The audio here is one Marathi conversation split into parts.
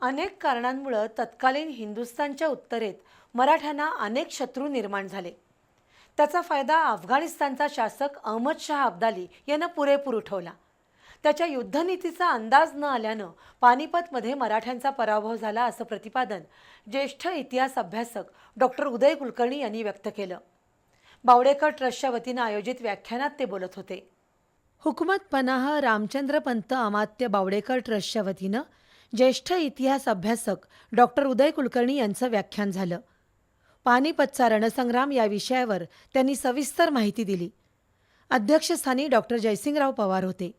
अनेक कारणांमुळं तत्कालीन हिंदुस्थानच्या उत्तरेत मराठ्यांना अनेक शत्रू निर्माण झाले. त्याचा फायदा अफगाणिस्तानचा शासक अहमद शाह अब्दाली यानं पुरेपूर उठवला. त्याच्या युद्धनीतीचा अंदाज न आल्यानं पानिपतमध्ये मराठ्यांचा पराभव झाला असं प्रतिपादन ज्येष्ठ इतिहास अभ्यासक डॉक्टर उदय कुलकर्णी यांनी व्यक्त केलं. बावडेकर ट्रस्टच्या वतीनं आयोजित व्याख्यानात ते बोलत होते. हुकमत पनाह रामचंद्र पंत अमात्य बावडेकर ट्रस्टच्या वतीनं ज्येष्ठ इतिहास अभ्यासक डॉक्टर उदय कुलकर्णी यांचं व्याख्यान झालं. पानिपतचा रणसंग्राम या विषयावर त्यांनी सविस्तर माहिती दिली. अध्यक्षस्थानी डॉक्टर जयसिंगराव पवार होते.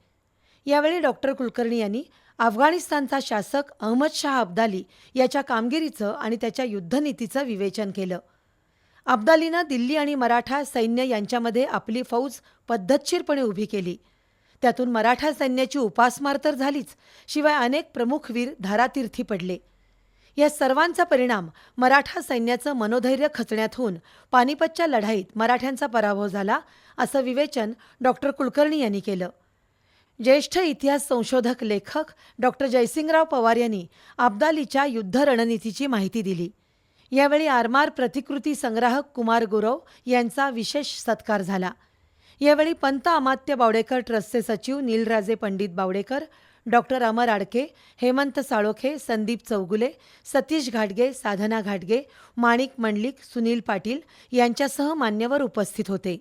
यावेळी डॉक्टर कुलकर्णी यांनी अफगाणिस्तानचा शासक अहमद शाह अब्दाली याच्या कामगिरीचं आणि त्याच्या युद्धनीतीचं विवेचन केलं. अब्दालीनं दिल्ली आणि मराठा सैन्य यांच्यामध्ये आपली फौज पद्धतशीरपणे उभी केली. त्यातून मराठा सैन्याची उपासमार तर झालीच शिवाय अनेक प्रमुख वीर धारातीर्थी पडले. या सर्वांचा परिणाम मराठा सैन्याचं मनोधैर्य खचण्यात होऊन पानिपतच्या लढाईत मराठ्यांचा पराभव झाला असं विवेचन डॉक्टर कुलकर्णी यांनी केलं. ज्येष्ठ इतिहास संशोधक लेखक डॉक्टर जयसिंगराव पवार यांनी अब्दालीच्या युद्ध रणनीतीची माहिती दिली. यावेळी आरमार प्रतिकृती संग्राहक कुमार गुरव यांचा विशेष सत्कार झाला. यावेळी पंत अमात्य बावडेकर ट्रस्टचे सचिव नीलराजे पंडित बावडेकर डॉक्टर अमर आडके हेमंत साळोखे संदीप चौगुले सतीश घाटगे साधना घाटगे माणिक मंडलिक सुनील पाटील यांच्यासह मान्यवर उपस्थित होते.